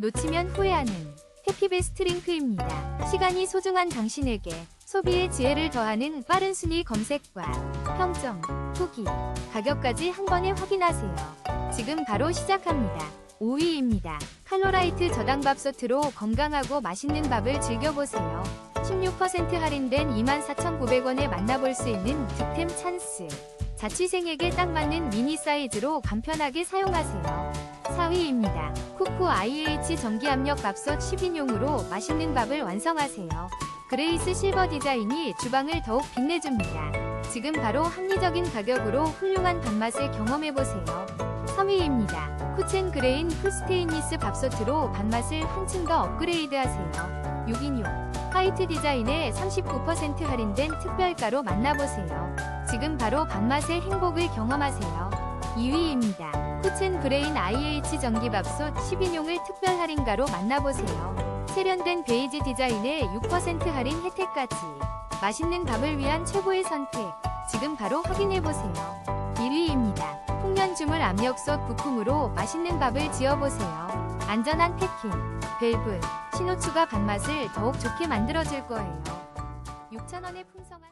놓치면 후회하는 해피베스트 링크입니다. 시간이 소중한 당신에게 소비의 지혜를 더하는 빠른 순위 검색과 평점, 후기, 가격까지 한 번에 확인하세요. 지금 바로 시작합니다. 5위입니다. 칼로라이트 저당밥솥으로 건강하고 맛있는 밥을 즐겨보세요. 16% 할인된 24,900원에 만나볼 수 있는 득템 찬스. 자취생에게 딱 맞는 미니 사이즈로 간편하게 사용하세요. 4위입니다. 쿠쿠 IH 전기압력 밥솥 10인용으로 맛있는 밥을 완성하세요. 그레이스 실버 디자인이 주방을 더욱 빛내줍니다. 지금 바로 합리적인 가격으로 훌륭한 밥맛을 경험해보세요. 3위입니다. 쿠첸 그레인 풀스테인리스 밥솥으로 밥맛을 한층 더 업그레이드하세요. 6인용 화이트 디자인에 39% 할인된 특별가로 만나보세요. 지금 바로 밥맛의 행복을 경험하세요. 2위입니다. 쿠첸 브레인 IH 전기밥솥 10인용을 특별 할인가로 만나보세요. 세련된 베이지 디자인에 6% 할인 혜택까지. 맛있는 밥을 위한 최고의 선택. 지금 바로 확인해보세요. 1위입니다. 풍년주물 압력솥 부품으로 맛있는 밥을 지어보세요. 안전한 패킹, 밸브, 신호추가 밥맛을 더욱 좋게 만들어줄 거예요. 6,000원의 풍성한